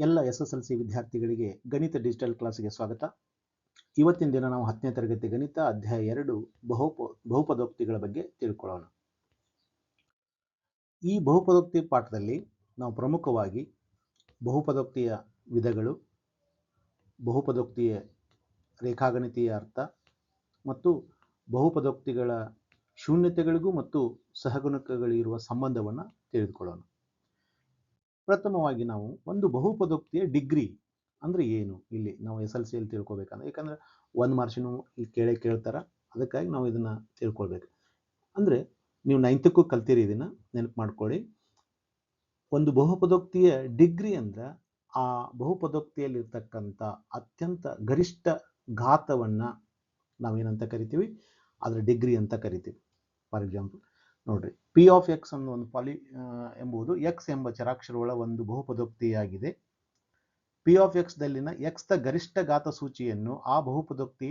ಎಲ್ಲ S S L C ವಿದ್ಯಾರ್ಥಿಗಳಿಗೆ ಗಣಿತ ಡಿಜಿಟಲ್ ಕ್ಲಾಸ್ಗೆ ಸ್ವಾಗತ. ಇವತ್ತಿನ ದಿನ ನಾವು ಹತ್ತನೇ ತರಗತಿ ಗಣಿತ ಅಧ್ಯಾಯ ಎರಡು ಬಹುಪ, ಬಹುಪದೋಕ್ತಿಗಳ ಬಗ್ಗೆ ತಿಳ್ಕೊಳ್ಳೋಣ. ಈ ಬಹುಪದೋಕ್ತಿ ಪಾಠದಲ್ಲಿ ನಾವು ಪ್ರಮುಖವಾಗಿ ಬಹುಪದೋಕ್ತಿಯ ವಿಧಗಳು, ಬಹುಪದೋಕ್ತಿಯ ರೇಖಾಗಣಿತೀಯ ಅರ್ಥ ಮತ್ತು ಬಹುಪದೋಕ್ತಿಗಳ ಶೂನ್ಯತೆಗಳಿಗೂ ಮತ್ತು ಸಹಗುಣಕಗಳಿರುವ ಸಂಬಂಧವನ್ನು ತಿಳಿದುಕೊಳ್ಳೋಣ. ಪ್ರಥಮವಾಗಿ ನಾವು ಒಂದು ಬಹುಪದೋಕ್ತಿಯ ಡಿಗ್ರಿ ಅಂದ್ರೆ ಏನು? ಇಲ್ಲಿ ನಾವು ಎಸ್ ಎಲ್ ಸಿಯಲ್ಲಿ ತಿಳ್ಕೊಬೇಕಂದ್ರೆ. ಯಾಕಂದ್ರೆ ಒಂದು ಮಾರ್ಷಿನು ಇಲ್ಲಿ ಕೇಳೇ ಕೇಳ್ತಾರ. ಅದಕ್ಕಾಗಿ ನಾವು ಇದನ್ನ ತಿಳ್ಕೊಳ್ಬೇಕು. ಅಂದ್ರೆ ನೀವು ನೈನ್ತಕ್ಕೂ ಕಲ್ತೀರಿ ಇದನ್ನ, ನೆನಪು ಮಾಡ್ಕೊಳ್ಳಿ. ಒಂದು ಬಹುಪದೋಕ್ತಿಯ ಡಿಗ್ರಿ ಅಂದ್ರೆ ಆ ಬಹುಪದೋಕ್ತಿಯಲ್ಲಿರ್ತಕ್ಕಂಥ ಅತ್ಯಂತ ಗರಿಷ್ಠ ಘಾತವನ್ನ ನಾವೇನಂತ ಕರಿತೀವಿ? ಅದರ ಡಿಗ್ರಿ ಅಂತ ಕರಿತೀವಿ. For example. ನೋಡ್ರಿ. ಪಿ ಆಫ್ ಎಕ್ಸ್ ಅನ್ನೋ ಒಂದು ಪಾಲಿ ಎಂಬುದು ಎಕ್ಸ್ ಎಂಬ ಚರಾಕ್ಷರಗಳ ಒಂದು ಬಹುಪದೋಕ್ತಿಯಾಗಿದೆ. ಪಿ ಆಫ್ ಎಕ್ಸ್ ದಲ್ಲಿನ ಎಕ್ಸ್ ದ ಗರಿಷ್ಠ ಘಾತ ಸೂಚಿಯನ್ನು ಆ ಬಹುಪದೋಕ್ತಿ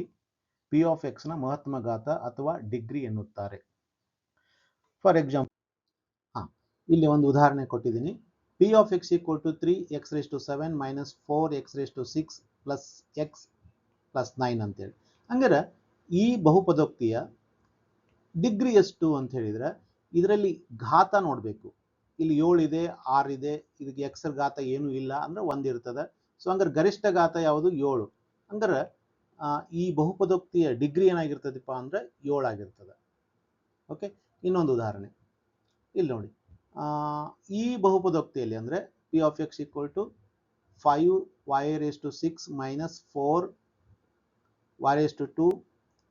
ಪಿ ಆಫ್ ಎಕ್ಸ್ನ ಮಹತ್ಮ ಘಾತ ಅಥವಾ ಡಿಗ್ರಿ ಎನ್ನುತ್ತಾರೆ. ಫಾರ್ ಎಕ್ಸಾಂಪಲ್ ಹಾ, ಇಲ್ಲಿ ಒಂದು ಉದಾಹರಣೆ ಕೊಟ್ಟಿದ್ದೀನಿ. P of X equal to three X raise to seven minus four X raise to six plus X plus nine ಅಂತೇಳಿ. ಹಂಗಾರೆ ಈ ಬಹುಪದೋಕ್ತಿಯ ಡಿಗ್ರಿ ಎಷ್ಟು ಅಂತ ಹೇಳಿದ್ರೆ, ಇದರಲ್ಲಿ ಘಾತ ನೋಡಬೇಕು. ಇಲ್ಲಿ ಏಳು ಇದೆ ಆರು ಇದೆ ಇದಕ್ಕೆ ಎಕ್ಸರ್ ಘಾತ ಏನೂ ಇಲ್ಲ ಅಂದ್ರೆ ಒಂದಿರ್ತದೆ ಸೊ ಹಂಗಾರೆ ಗರಿಷ್ಠ ಘಾತ ಯಾವುದು? ಏಳು. ಅಂದ್ರೆ ಈ ಬಹುಪದೋಕ್ತಿಯ ಡಿಗ್ರಿ ಏನಾಗಿರ್ತದಪ್ಪ ಅಂದ್ರೆ ಏಳಾಗಿರ್ತದೆ ಓಕೆ? ಇನ್ನೊಂದು ಉದಾಹರಣೆ. ಇಲ್ಲಿ ನೋಡಿ. ಈ ಬಹುಪದೋಕ್ತಿಯಲ್ಲಿ ಅಂದ್ರೆ P of X equal to five Y raise to six minus four Y raise to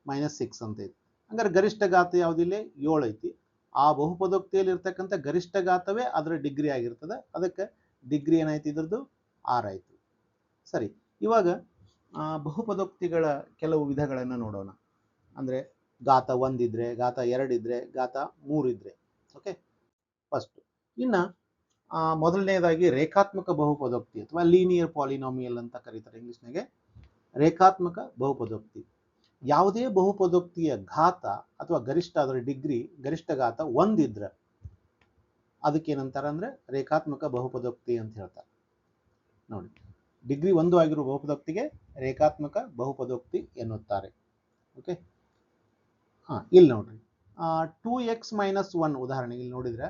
minus six ಅಂತ ಐತಿ ಹಂಗಾರೆ ಗರಿಷ್ಠ ಘಾತ ಯಾವುದಿಲ್ಲ ಏಳು ಐತಿ. ಆ ಬಹುಪದೋಕ್ತಿಯಲ್ಲಿ ಇರ್ತಕ್ಕಂಥ ಗರಿಷ್ಠ ಘಾತವೇ ಅದರ ಡಿಗ್ರಿ ಆಗಿರ್ತದೆ. ಅದಕ್ಕೆ ಡಿಗ್ರಿ ಏನಾಯ್ತು ಇದ್ರದ್ದು? ಆರಾಯ್ತು ಸರಿ, ಇವಾಗ ಬಹುಪದೋಕ್ತಿಗಳ ಕೆಲವು ವಿಧಗಳನ್ನು ನೋಡೋಣ. ಅಂದ್ರೆ ಗಾತ ಒಂದಿದ್ರೆ ಗಾತ ಎರಡಿದ್ರೆ ಗಾತ ಮೂರಿದ್ರೆ. ಓಕೆ ಫಸ್ಟ್ ಇನ್ನ ಮೊದಲನೇದಾಗಿ ರೇಖಾತ್ಮಕ ಬಹುಪದೋಕ್ತಿ ಅಥವಾ ಲೀನಿಯರ್ ಪಾಲಿನಾಮಿಯಲ್ ಅಂತ ಕರೀತಾರೆ ಇಂಗ್ಲಿಷ್ನಾಗೆ ರೇಖಾತ್ಮಕ ಬಹುಪದೋಕ್ತಿ. ಯಾವುದೇ ಬಹುಪದೋಕ್ತಿಯ ಘಾತ ಅಥವಾ ಗರಿಷ್ಠ ಅದರ ಡಿಗ್ರಿ, ಗರಿಷ್ಠ ಘಾತ ಒಂದಿದ್ರೆ ಅದಕ್ಕೇನಂತಾರ ಅಂದ್ರೆ ರೇಖಾತ್ಮಕ ಬಹುಪದೋಕ್ತಿ ಅಂತ ಹೇಳ್ತಾರೆ. ನೋಡಿ, ಡಿಗ್ರಿ ಒಂದು ಆಗಿರುವ ಬಹುಪದೋಕ್ತಿಗೆ ರೇಖಾತ್ಮಕ ಬಹುಪದೋಕ್ತಿ ಎನ್ನುತ್ತಾರೆ. ಓಕೆ ಹಾ, ಇಲ್ಲಿ ನೋಡ್ರಿ. ಟೂ ಎಕ್ಸ್ ಮೈನಸ್ ಒನ್ ಉದಾಹರಣೆ ಇಲ್ಲಿ ನೋಡಿದ್ರೆ,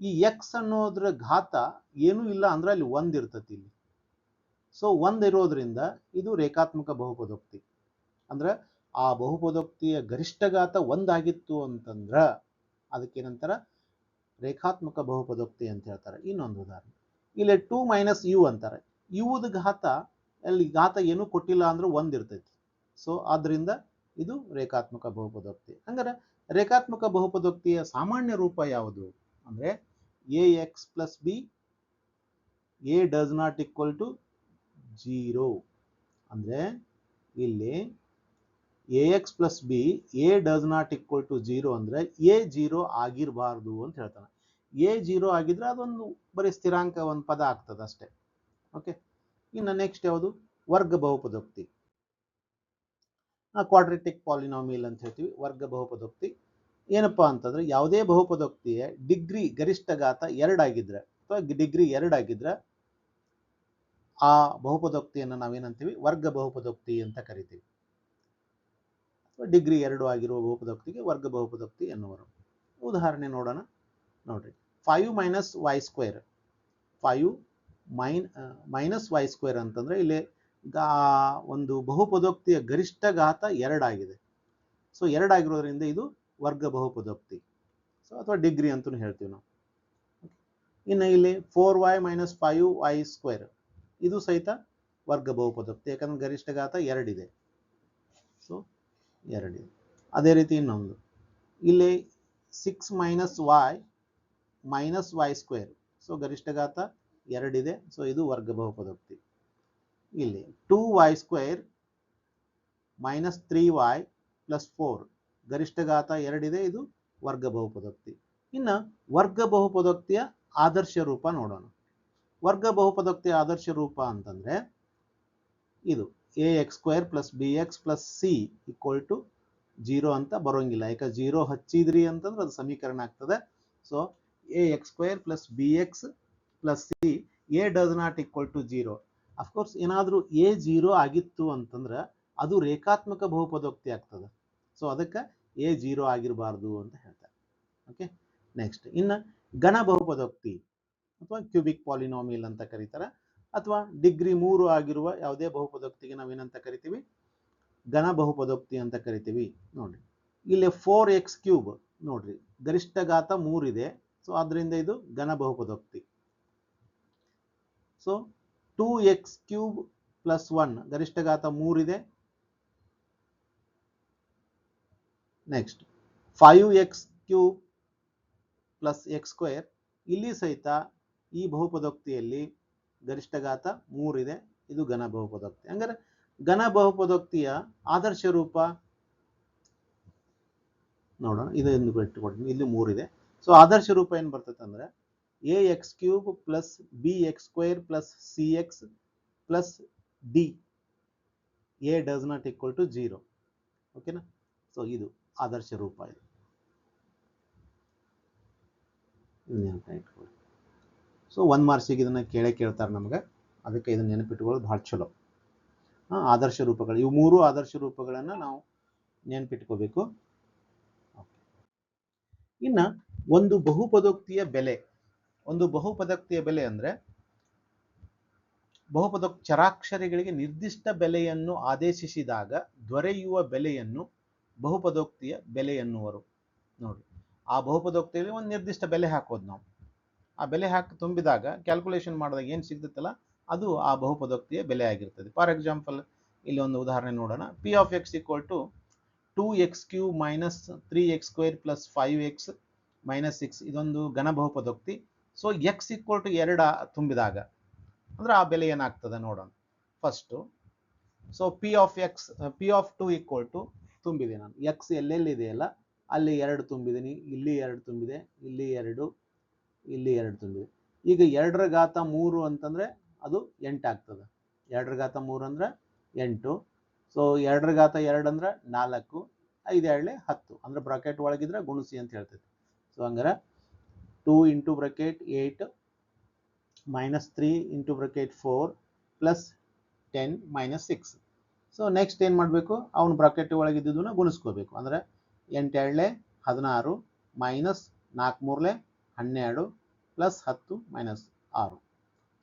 ಈ ಎಕ್ಸ್ ಅನ್ನೋದ್ರ ಘಾತ ಏನೂ ಇಲ್ಲ ಅಂದ್ರೆ ಅಲ್ಲಿ ಒಂದ್ ಇರ್ತತಿ ಇಲ್ಲಿ. ಸೊ ಒಂದ್ ಇರೋದ್ರಿಂದ ಇದು ರೇಖಾತ್ಮಕ ಬಹುಪದೋಕ್ತಿ. ಅಂದ್ರೆ ಆ ಬಹುಪದೋಕ್ತಿಯ ಗರಿಷ್ಠ ಘಾತ ಒಂದಾಗಿತ್ತು ಅಂತಂದ್ರ ಅದಕ್ಕೇನಂತಾರ? ರೇಖಾತ್ಮಕ ಬಹುಪದೋಕ್ತಿ ಅಂತ ಹೇಳ್ತಾರೆ. ಇನ್ನೊಂದು ಉದಾಹರಣೆ. ಇಲ್ಲಿ ಟೂ ಮೈನಸ್ ಯು ಅಂತಾರೆ. ಯುವುದು ಘಾತ, ಅಲ್ಲಿ ಘಾತ ಏನೂ ಕೊಟ್ಟಿಲ್ಲ ಅಂದ್ರೆ ಒಂದ್ ಇರ್ತೈತಿ. ಸೊ, ಆದ್ರಿಂದ ಇದು ರೇಖಾತ್ಮಕ ಬಹುಪದೋಕ್ತಿ. ಹಂಗಾರೆ ರೇಖಾತ್ಮಕ ಬಹುಪದೋಕ್ತಿಯ ಸಾಮಾನ್ಯ ರೂಪ ಯಾವುದು? ಅಂದ್ರೆ A X plus B A does not equal to zero. ಅಂದ್ರೆ ಇಲ್ಲಿ A X plus B A does not equal to zero ಅಂದ್ರೆ ಎ ಜೀರೋ ಆಗಿರಬಾರ್ದು ಅಂತ ಹೇಳ್ತಾನೆ. ಎ ಜೀರೋ ಆಗಿದ್ರೆ ಅದೊಂದು ಬರೀ ಸ್ಥಿರಾಂಕ ಒಂದು ಪದ ಆಗ್ತದೆ ಅಷ್ಟೇ. ಓಕೆ ಇನ್ನು ನೆಕ್ಸ್ಟ್ ಯಾವುದು? ವರ್ಗ ಬಹುಪದೋಕ್ತಿ. ಕ್ವಾಡ್ರೆಟಿಕ್ ಪಾಲಿನಾಮಿಯಲ್ ಅಂತ ಹೇಳ್ತೀವಿ, ವರ್ಗ ಬಹುಪದೋಕ್ತಿ. ಏನಪ್ಪಾ ಅಂತಂದ್ರೆ ಯಾವುದೇ ಬಹುಪದೋಕ್ತಿಯ ಡಿಗ್ರಿ ಗರಿಷ್ಠ ಘಾತ ಎರಡಾಗಿದ್ರೆ ಅಥವಾ ಡಿಗ್ರಿ ಎರಡಾಗಿದ್ರೆ ಆ ಬಹುಪದೋಕ್ತಿಯನ್ನು ನಾವೇನಂತೀವಿ? ವರ್ಗ ಬಹುಪದೋಕ್ತಿ ಅಂತ ಕರಿತೀವಿ. ಡಿಗ್ರಿ ಎರಡು ಆಗಿರುವ ಬಹುಪದೋಕ್ತಿಗೆ ವರ್ಗ ಬಹುಪದೋಕ್ತಿ ಎನ್ನುವರು. ಉದಾಹರಣೆ ನೋಡೋಣ. ನೋಡ್ರಿ. Five minus Y square five main minus Y square ಅಂತಂದ್ರೆ ಇಲ್ಲಿ ಗಾ, ಒಂದು ಬಹುಪದೋಕ್ತಿಯ ಗರಿಷ್ಠ ಘಾತ ಎರಡಾಗಿದೆ ಸೊ ಎರಡಾಗಿರೋದ್ರಿಂದ ಇದು ವರ್ಗ ಬಹುಪದೋಕ್ತಿ. ಸೊ ಅಥವಾ ಡಿಗ್ರಿ ಅಂತಲೂ ಹೇಳ್ತೀವಿ ನಾವು. ಇನ್ನು ಇಲ್ಲಿ four Y minus five Y square ಇದು ಸಹಿತ ವರ್ಗ ಬಹುಪದೋಕ್ತಿ. ಯಾಕಂದ್ರೆ ಗರಿಷ್ಠ ಘಾತ ಎರಡಿದೆ ಎರಡಿದೆ ಅದೇ ರೀತಿ ಇನ್ನೊಂದು. ಇಲ್ಲಿ six minus Y minus Y square so ಗರಿಷ್ಠ ಘಾತ ಎರಡಿದೆ ಸೊ ಇದು ವರ್ಗ ಬಹುಪದೋಕ್ತಿ ಇಲ್ಲಿ two Y square minus three Y plus four ಗರಿಷ್ಠ ಘಾತ ಎರಡಿದೆ ಇದು ವರ್ಗ ಬಹುಪದೋಕ್ತಿ ಇನ್ನು ವರ್ಗ ಬಹುಪದೋಕ್ತಿಯ ಆದರ್ಶ ರೂಪ ನೋಡೋಣ. ವರ್ಗ ಬಹುಪದೋಕ್ತಿಯ ಆದರ್ಶ ರೂಪ ಅಂತಂದ್ರೆ ಇದು. A X square plus B X plus C equal to zero ಅಂತ ಬರೋಂಗಿಲ್ಲ. ಯಾಕೆ ಜೀರೋ ಹಚ್ಚಿದ್ರಿ ಅಂತಂದ್ರೆ ಅದು ಸಮೀಕರಣ ಆಗ್ತದೆ. So A X square plus B X plus C A does not equal to zero of course ಏನಾದರೂ ಎ ಜೀರೋ ಆಗಿತ್ತು ಅಂತಂದ್ರೆ ಅದು ರೇಖಾತ್ಮಕ ಬಹುಪದೋಕ್ತಿ ಆಗ್ತದೆ. ಸೊ ಅದಕ್ಕೆ ಎ ಜೀರೋ ಆಗಿರಬಾರ್ದು ಅಂತ ಹೇಳ್ತಾರೆ. ಓಕೆ ನೆಕ್ಸ್ಟ್ ಇನ್ನು ಘನ ಬಹುಪದೋಕ್ತಿ, ಅಥವಾ ಕ್ಯೂಬಿಕ್ ಪಾಲಿನೋಮಿಯಲ್ ಅಂತ ಕರೀತಾರೆ. ಅಥವಾ ಡಿಗ್ರಿ ಮೂರು ಆಗಿರುವ ಯಾವುದೇ ಬಹುಪದೋಕ್ತಿಗೆ ನಾವೇನಂತ ಕರಿತೀವಿ? ಘನ ಬಹುಪದೋಕ್ತಿ ಅಂತ ಕರಿತೀವಿ. ನೋಡ್ರಿ. ಇಲ್ಲಿ ಫೋರ್ ಎಕ್ಸ್ ಕ್ಯೂಬ್ ನೋಡ್ರಿ. ಗರಿಷ್ಠ ಘಾತ ಮೂರಿದೆ ಸೊ ಅದರಿಂದ ಇದು ಘನ ಬಹುಪದೋಕ್ತಿ. So two X cube plus one ಗರಿಷ್ಠ ಘಾತ ಮೂರಿದೆ next five X cube plus X square ಇಲ್ಲಿ ಸಹಿತ ಈ ಬಹುಪದೋಕ್ತಿಯಲ್ಲಿ ಗರಿಷ್ಠ ಘಾತ ಮೂರಿದೆ. ಇದು ಘನ ಬಹುಪದೋಕ್ತಿ. ಹಂಗಾರೆ ಘನ ಬಹುಪದೋಕ್ತಿಯ ಆದರ್ಶ ರೂಪ ನೋಡೋಣ. ಇದನ್ನು ಇಟ್ಟುಕೊಡ್ತೀನಿ ಇಲ್ಲಿ ಮೂರಿದೆ. ಸೊ ಆದರ್ಶ ರೂಪ ಏನು ಬರ್ತದೆ ಅಂದ್ರೆ A X cube plus B X square plus C X plus D A does not equal to zero ಓಕೆನಾ ಸೊ ಇದು ಆದರ್ಶ ರೂಪ ಇದು. ಇಟ್ಕೊಳ್ಳಿ? ಸೊ ಒಂದು ಮಾರ್ಸಿಗೆ ಇದನ್ನು ಕೇಳೇ ಕೇಳ್ತಾರೆ ನಮಗೆ. ಅದಕ್ಕೆ ಇದನ್ನು ನೆನಪಿಟ್ಕೊಳ್ಳೋದು ಭಾಳ ಚಲೋ. ಆದರ್ಶ ರೂಪಗಳು. ಇವು ಮೂರು ಆದರ್ಶ ರೂಪಗಳನ್ನು ನಾವು ನೆನಪಿಟ್ಕೋಬೇಕು. ಇನ್ನು ಒಂದು ಬಹುಪದೋಕ್ತಿಯ ಬೆಲೆ. ಒಂದು ಬಹುಪದೋಕ್ತಿಯ ಬೆಲೆ ಅಂದರೆ ಬಹುಪದೋಕ್ ಚರಾಕ್ಷರಿಗಳಿಗೆ ನಿರ್ದಿಷ್ಟ ಬೆಲೆಯನ್ನು ಆದೇಶಿಸಿದಾಗ ದೊರೆಯುವ ಬೆಲೆಯನ್ನು ಬಹುಪದೋಕ್ತಿಯ ಬೆಲೆ ಎನ್ನುವರು. ನೋಡಿ, ಆ ಬಹುಪದೋಕ್ತಿಯಲ್ಲಿ ಒಂದು ನಿರ್ದಿಷ್ಟ ಬೆಲೆ ಹಾಕೋದು ನಾವು. ಆ ಬೆಲೆ ಹಾಕಿ ತುಂಬಿದಾಗ ಕ್ಯಾಲ್ಕುಲೇಷನ್ ಮಾಡಿದಾಗ ಏನು ಸಿಗ್ತೈತಲ್ಲ, ಅದು ಆ ಬಹುಪದೋಕ್ತಿಯ ಬೆಲೆ ಆಗಿರ್ತದೆ ಫಾರ್ ಎಕ್ಸಾಂಪಲ್ ಇಲ್ಲಿ ಒಂದು ಉದಾಹರಣೆ ನೋಡೋಣ. P of X equal to two X cube minus three X square plus five X minus six ಇದೊಂದು ಘನ ಬಹುಪದೋಕ್ತಿ. ಸೊ ಎಕ್ಸ್ ಈಕ್ವಲ್ ಟು ಎರಡು ತುಂಬಿದಾಗ, ಅಂದ್ರೆ ಆ ಬೆಲೆ ಏನಾಗ್ತದೆ ನೋಡೋಣ. First so P of X P of two equal to ತುಂಬಿದೆ ನಾನು. ಎಕ್ಸ್ ಎಲ್ಲೆಲ್ಲಿದೆಯಲ್ಲ, ಅಲ್ಲಿ ಎರಡು ತುಂಬಿದ್ದೀನಿ, ಇಲ್ಲಿ ಎರಡು ತುಂಬಿದೆ, ಇಲ್ಲಿ ಎರಡು. ಇಲ್ಲಿ ಎರಡು ತುಂಬಿದೆ. ಈಗ ಎರಡರ ಘಾತ ಮೂರು ಅಂತಂದರೆ ಅದು ಎಂಟು ಆಗ್ತದೆ. ಎರಡರ ಘಾತ ಮೂರು ಅಂದ್ರೆ ಎಂಟು. ಸೊ ಎರಡರ ಘಾತ ಎರಡು ಅಂದ್ರೆ ನಾಲ್ಕು, ಐದು ಎರಡಲೆ ಹತ್ತು ಅಂದ್ರೆ ಬ್ರಾಕೆಟ್ ಒಳಗಿದ್ರೆ ಗುಣಿಸಿ ಅಂತ ಹೇಳ್ತೈತಿ. ಸೊ ಹಂಗಾರೆ two into bracket eight minus three into bracket four plus ten minus six so next ಏನು ಮಾಡಬೇಕು? ಅವನು ಬ್ರಾಕೆಟ್ ಒಳಗಿದ್ದುದನ್ನು ಗುಣಿಸ್ಕೋಬೇಕು. ಅಂದರೆ ಎಂಟು ಎರಡಲೆ ಹದಿನಾರು ಮೈನಸ್ ನಾಲ್ಕು ಮೂರಲೆ ಹನ್ನೆರಡು ಪ್ಲಸ್ ಹತ್ತು ಮೈನಸ್ ಆರು.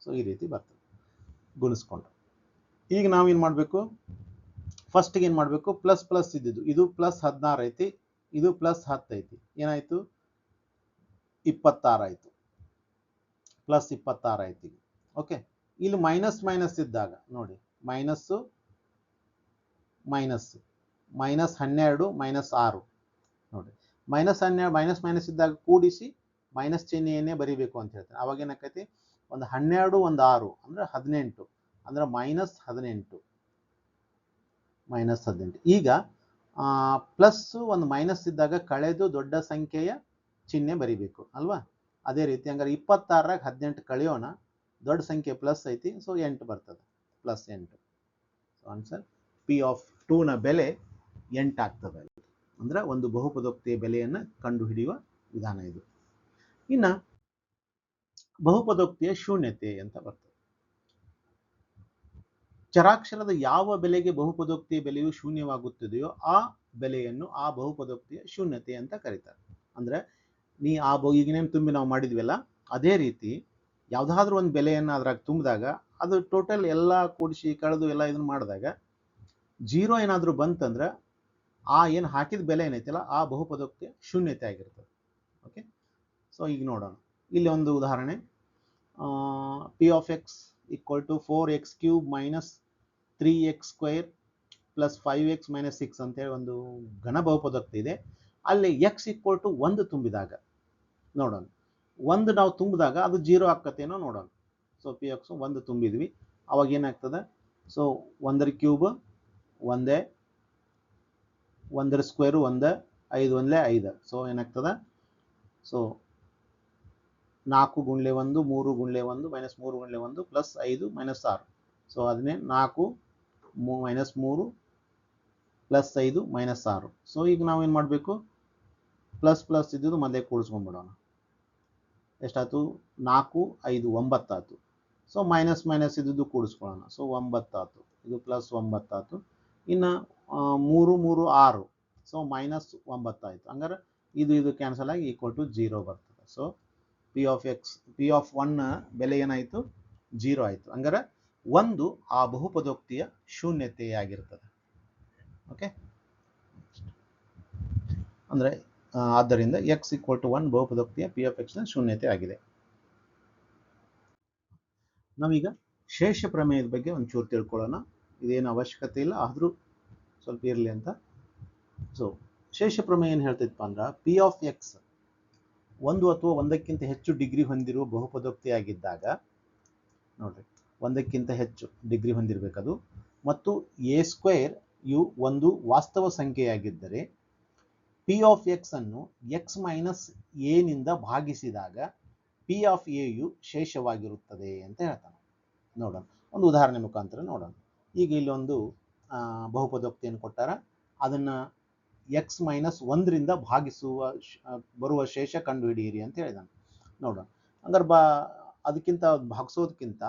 ಸೊ ಈ ರೀತಿ ಬರ್ತದೆ. ಗುಣಿಸ್ಕೊಂಡು. ಈಗ ನಾವೇನು ಮಾಡಬೇಕು? ಫಸ್ಟಿಗೆ ಏನು ಮಾಡಬೇಕು? ಪ್ಲಸ್ ಪ್ಲಸ್ ಇದ್ದಿದ್ದು. ಇದು ಪ್ಲಸ್ ಹದಿನಾರು ಐತಿ, ಇದು ಪ್ಲಸ್ ಹತ್ತು ಐತಿ. ಏನಾಯಿತು? ಇಪ್ಪತ್ತಾರು ಆಯಿತು. ಪ್ಲಸ್ ಇಪ್ಪತ್ತಾರು ಐತಿ ಓಕೆ ಇಲ್ಲಿ ಮೈನಸ್ ಮೈನಸ್ ಇದ್ದಾಗ, ನೋಡಿ. ಮೈನಸ್ಸು ಮೈನಸ್ ಮೈನಸ್ ಹನ್ನೆರಡು ಮೈನಸ್ ಆರು. ನೋಡಿ. ಮೈನಸ್ ಹನ್ನೆರಡು ಮೈನಸ್ ಮೈನಸ್ ಇದ್ದಾಗ ಕೂಡಿಸಿ ಮೈನಸ್ ಚಿಹ್ನೆಯನ್ನೇ ಬರಿಬೇಕು ಅಂತ ಹೇಳ್ತಾರೆ ಅವಾಗ ಏನಾಕೈತಿ ಒಂದು ಹನ್ನೆರಡು, ಒಂದು ಆರು ಅಂದರೆ ಹದಿನೆಂಟು. ಅಂದರೆ ಮೈನಸ್ ಹದಿನೆಂಟು. ಮೈನಸ್ ಹದಿನೆಂಟು. ಈಗ ಪ್ಲಸ್ ಒಂದು ಮೈನಸ್ ಇದ್ದಾಗ ಕಳೆದು ದೊಡ್ಡ ಸಂಖ್ಯೆಯ ಚಿಹ್ನೆ ಬರಿಬೇಕು. ಅಲ್ವಾ? ಅದೇ ರೀತಿ ಹಂಗಾರೆ ಇಪ್ಪತ್ತಾರಾಗ ಹದಿನೆಂಟು ಕಳೆಯೋಣ. ದೊಡ್ಡ ಸಂಖ್ಯೆ ಪ್ಲಸ್ ಐತಿ ಸೊ ಎಂಟು ಬರ್ತದೆ. ಪ್ಲಸ್ ಎಂಟು. ಸೊ ಆನ್ಸರ್ ಪಿ ಆಫ್ ಟೂನ ಬೆಲೆ ಎಂಟಾಗ್ತದೆ. ಅಂದ್ರೆ ಒಂದು ಬಹುಪದೋಕ್ತಿಯ ಬೆಲೆಯನ್ನು ಕಂಡುಹಿಡಿಯುವ ವಿಧಾನ ಇದು. ಇನ್ನು ಬಹುಪದೋಕ್ತಿಯ ಶೂನ್ಯತೆ ಅಂತ ಬರ್ತದೆ. ಚರಾಕ್ಷರದ ಯಾವ ಬೆಲೆಗೆ ಬಹುಪದೋಕ್ತಿಯ ಬೆಲೆಯು ಶೂನ್ಯವಾಗುತ್ತದೆಯೋ ಆ ಬೆಲೆಯನ್ನು ಆ ಬಹುಪದೋಕ್ತಿಯ ಶೂನ್ಯತೆ ಅಂತ ಕರೀತಾರೆ. ಅಂದ್ರೆ ನೀ ಆ ಬ ಈಗಿನೇನು ತುಂಬಿ ನಾವು ಮಾಡಿದ್ವಲ್ಲ, ಅದೇ ರೀತಿ ಯಾವುದಾದ್ರೂ ಒಂದು ಬೆಲೆಯನ್ನು ಅದ್ರಾಗ ತುಂಬಿದಾಗ ಅದು ಟೋಟಲ್ ಎಲ್ಲ ಕೂಡಿಸಿ ಕಳೆದು ಎಲ್ಲ ಇದನ್ನು ಮಾಡಿದಾಗ ಜೀರೋ ಏನಾದರೂ ಬಂತಂದ್ರೆ ಆ ಏನು ಹಾಕಿದ ಬೆಲೆ ಏನೈತಿಲ್ಲ, ಆ ಬಹುಪದೋಕ್ತಿಯ ಶೂನ್ಯತೆ ಆಗಿರ್ತದೆ. ಓಕೆ ಸೊ ಈಗ ನೋಡೋಣ. ಇಲ್ಲಿ ಒಂದು ಉದಾಹರಣೆ. P of X equal to four X cube minus three X square plus five X minus six ಅಂತೇಳಿ ಒಂದು ಘನ ಬಹುಪದೋಕ್ತಿ ಇದೆ. ಅಲ್ಲಿ ಎಕ್ಸ್ ಈಕ್ವಲ್ ಟು ಒಂದು ತುಂಬಿದಾಗ ನೋಡೋಣ. ಒಂದು ನಾವು ತುಂಬಿದಾಗ ಅದು ಜೀರೋ ಆಕ್ಕತ್ತೇನೋ ನೋಡೋಣ. ಸೊ ಪಿ ಎಕ್ಸ್ ಒಂದು ತುಂಬಿದ್ವಿ. ಅವಾಗ ಏನಾಗ್ತದೆ? ಸೊ ಒಂದರ ಕ್ಯೂಬ್ ಒಂದೇ, ಒಂದರ ಸ್ಕ್ವೇರು ಒಂದೇ, ಐದು ಒಂದೇ ಐದು. ಸೊ ಏನಾಗ್ತದೆ? ಸೊ ನಾಲ್ಕು ಗುಂಡ್ಲೆ ಒಂದು, ಮೂರು ಗುಂಡ್ಲೆ ಒಂದು ಮೈನಸ್ ಮೂರು ಗುಂಡ್ಲೆ ಒಂದು ಪ್ಲಸ್ ಐದು ಮೈನಸ್ ಆರು. ಸೊ ಅದನ್ನೇ ನಾಲ್ಕು, ಮೂ ಮೈನಸ್ ಮೂರು ಪ್ಲಸ್ ಐದು ಮೈನಸ್ ಆರು. ಸೊ ಈಗ ನಾವೇನು ಮಾಡಬೇಕು? ಪ್ಲಸ್ ಪ್ಲಸ್ ಇದ್ದಿದ್ದು ಮೊದಲೇ ಕೂಡಿಸ್ಕೊಂಡ್ಬಿಡೋಣ ಎಷ್ಟಾಯ್ತು? ನಾಲ್ಕು, ಐದು, ಒಂಬತ್ತಾಯ್ತು. ಸೊ ಮೈನಸ್ ಮೈನಸ್ ಇದ್ದಿದ್ದು ಕೂಡಿಸ್ಕೊಳ್ಳೋಣ ಸೊ ಒಂಬತ್ತಾಯ್ತು. ಇದು ಪ್ಲಸ್ ಒಂಬತ್ತಾಯ್ತು. ಇನ್ನು ಮೂರು ಮೂರು, ಆರು. ಸೊ ಮೈನಸ್ ಒಂಬತ್ತಾಯಿತು. ಹಂಗಾರೆ ಇದು ಇದು ಕ್ಯಾನ್ಸಲ್ ಆಗಿ ಈಕ್ವಲ್ ಟು ಜೀರೋ ಬರ್ತದೆ. So P of X P of one ಬೆಲೆ ಏನಾಯಿತು? ಜೀರೋ ಆಯಿತು. ಹಂಗಾರೆ ಒಂದು ಆ ಬಹುಪದೋಕ್ತಿಯ ಶೂನ್ಯತೆಯಾಗಿರ್ತದೆ. ಓಕೆ ಅಂದರೆ ಆದ್ದರಿಂದ ಎಕ್ಸ್ ಈಕ್ವಲ್ ಟು ಒನ್ ಬಹುಪದೋಕ್ತಿಯ ಪಿ ಆಫ್ ಎಕ್ಸ್ನ ಶೂನ್ಯತೆ ಆಗಿದೆ. ನಾವೀಗ ಶೇಷ ಪ್ರಮೇಯದ ಬಗ್ಗೆ ಒಂಚೂರು ತಿಳ್ಕೊಳ್ಳೋಣ. ಇದೇನು ಅವಶ್ಯಕತೆ ಇಲ್ಲ, ಆದರೂ ಸ್ವಲ್ಪ ಇರಲಿ ಅಂತ. ಸೊ ಶೇಷ ಪ್ರಮೇಯ ಏನು ಹೇಳ್ತಿತ್ತು ಅಂದ್ರೆ ಪಿ ಆಫ್ ಎಕ್ಸ್ ಒಂದು ಅಥವಾ ಒಂದಕ್ಕಿಂತ ಹೆಚ್ಚು ಡಿಗ್ರಿ ಹೊಂದಿರುವ ಬಹುಪದೋಕ್ತಿಯಾಗಿದ್ದಾಗ, ನೋಡ್ರಿ, ಒಂದಕ್ಕಿಂತ ಹೆಚ್ಚು ಡಿಗ್ರಿ ಹೊಂದಿರಬೇಕದು. ಮತ್ತು ಎ ಸ್ಕ್ವೇರ್ ಯು ಒಂದು ವಾಸ್ತವ ಸಂಖ್ಯೆಯಾಗಿದ್ದರೆ, ಪಿ ಆಫ್ ಎಕ್ಸ್ ಅನ್ನು ಎಕ್ಸ್ ಮೈನಸ್ ಎನಿಂದ ಭಾಗಿಸಿದಾಗ ಪಿ ಆಫ್ ಎ ಯು ಶೇಷವಾಗಿರುತ್ತದೆ ಅಂತ ಹೇಳ್ತಾನೆ. ನೋಡೋಣ, ಒಂದು ಉದಾಹರಣೆ ಮುಖಾಂತರ ನೋಡೋಣ. ಈಗ ಇಲ್ಲೊಂದು ಬಹುಪದೋಕ್ತಿಯನ್ನು ಕೊಟ್ಟಾರ, ಅದನ್ನು ಎಕ್ಸ್ ಮೈನಸ್ ಒಂದರಿಂದ ಭಾಗಿಸುವ ಬರುವ ಶೇಷ ಕಂಡುಹಿಡಿಯಿರಿ ಅಂತ ಹೇಳಿದಾನೆ. ನೋಡೋಣ. ಹಂಗಾರೆ ಬಾ, ಅದಕ್ಕಿಂತ ಭಾಗಿಸೋದಕ್ಕಿಂತ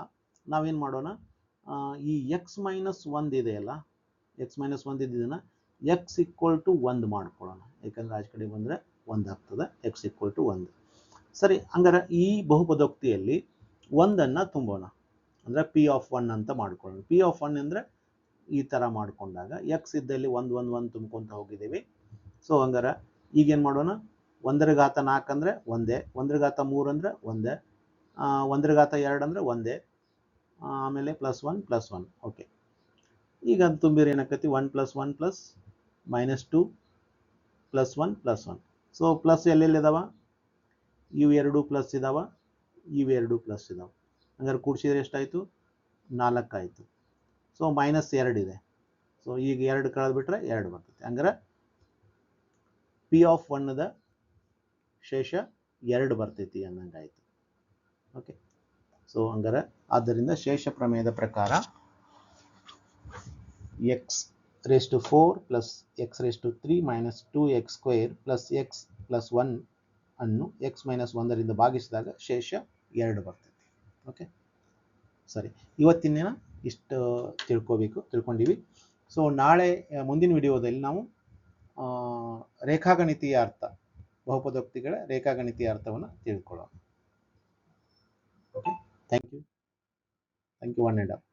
ನಾವೇನು ಮಾಡೋಣ? ಈ ಎಕ್ಸ್ ಮೈನಸ್ ಒಂದು ಇದೆಯಲ್ಲ ಎಕ್ಸ್ ಮೈನಸ್ ಒಂದು ಇದ್ದಿದ್ದನ್ನು ಎಕ್ಸ್ ಈಕ್ವಲ್ ಟು ಒಂದು ಮಾಡ್ಕೊಳ್ಳೋಣ. ಯಾಕಂದ್ರೆ ಆಚೆ ಕಡೆ ಬಂದರೆ ಒಂದು ಆಗ್ತದೆ. ಎಕ್ಸ್ ಈಕ್ವಲ್ ಟು ಒಂದು. ಸರಿ, ಹಂಗಾರೆ ಈ ಬಹುಪದೋಕ್ತಿಯಲ್ಲಿ ಒಂದನ್ನು ತುಂಬೋಣ. ಅಂದರೆ ಪಿ ಆಫ್ ಒನ್ ಅಂತ ಮಾಡ್ಕೊಳ್ಳೋಣ. ಪಿ ಆಫ್ ಒನ್ ಅಂದರೆ ಈ ಥರ ಮಾಡಿಕೊಂಡಾಗ ಎಕ್ಸ್ ಇದ್ದಲ್ಲಿ ಒಂದು ಒಂದು ಒಂದು ತುಂಬ್ಕೊತ ಹೋಗಿದ್ದೀವಿ. ಸೊ ಹಂಗಾರೆ ಈಗೇನು ಮಾಡೋಣ? ಒಂದರ ಘಾತ ನಾಲ್ಕು ಅಂದರೆ ಒಂದೇ, ಒಂದರ ಘಾತ ಮೂರು ಅಂದರೆ ಒಂದೇ ಒಂದರ ಘಾತ ಎರಡು ಅಂದರೆ ಒಂದೇ, ಆಮೇಲೆ plus one plus one okay ಈಗ ಅದು ತುಂಬಿರಿ ಏನಾಕತಿ one plus one plus minus two plus one plus one so plus ಎಲ್ಲೆಲ್ಲಿದಾವ ಇವು ಎರಡು ಪ್ಲಸ್ ಇದಾವ, ಇವು ಎರಡು ಪ್ಲಸ್ ಇದಾವೆ. ಹಂಗಾರೆ ಕೂಡಿಸಿದ್ರೆ ಎಷ್ಟಾಯಿತು? ನಾಲ್ಕಾಯಿತು ಸೊ ಮೈನಸ್ ಎರಡಿದೆ ಸೊ ಈಗ ಎರಡು ಕಳೆದ್ಬಿಟ್ರೆ ಎರಡು ಬರ್ತೈತೆ ಹಂಗಾರೆ ಪಿ ಆಫ್ ಒನ್ನದ ಶೇಷ ಎರಡು ಬರ್ತೈತಿ ಅನ್ನಂಗಾಯಿತು ಓಕೆ ಸೊ ಹಂಗಾರೆ ಆದ್ದರಿಂದ ಶೇಷ ಪ್ರಮೇಯದ ಪ್ರಕಾರ X raise to four plus X raise to three minus two X square plus X plus one ಅನ್ನು ಎಕ್ಸ್ ಮೈನಸ್ ಒಂದರಿಂದ ಭಾಗಿಸಿದಾಗ ಶೇಷ ಎರಡು ಬರ್ತೈತಿ. ಓಕೆ ಸರಿ. ಇವತ್ತಿನ ಇಷ್ಟು ತಿಳ್ಕೋಬೇಕು, ತಿಳ್ಕೊಂಡಿವಿ. ಸೊ ನಾಳೆ ಮುಂದಿನ ವಿಡಿಯೋದಲ್ಲಿ ನಾವು ರೇಖಾಗಣಿತೀಯ ಅರ್ಥ, ಬಹುಪದೋಕ್ತಿಗಳ ರೇಖಾಗಣಿತೀಯ ಅರ್ಥವನ್ನು ತಿಳ್ಕೊಳ್ಳೋಣ okay thank you thank you one and all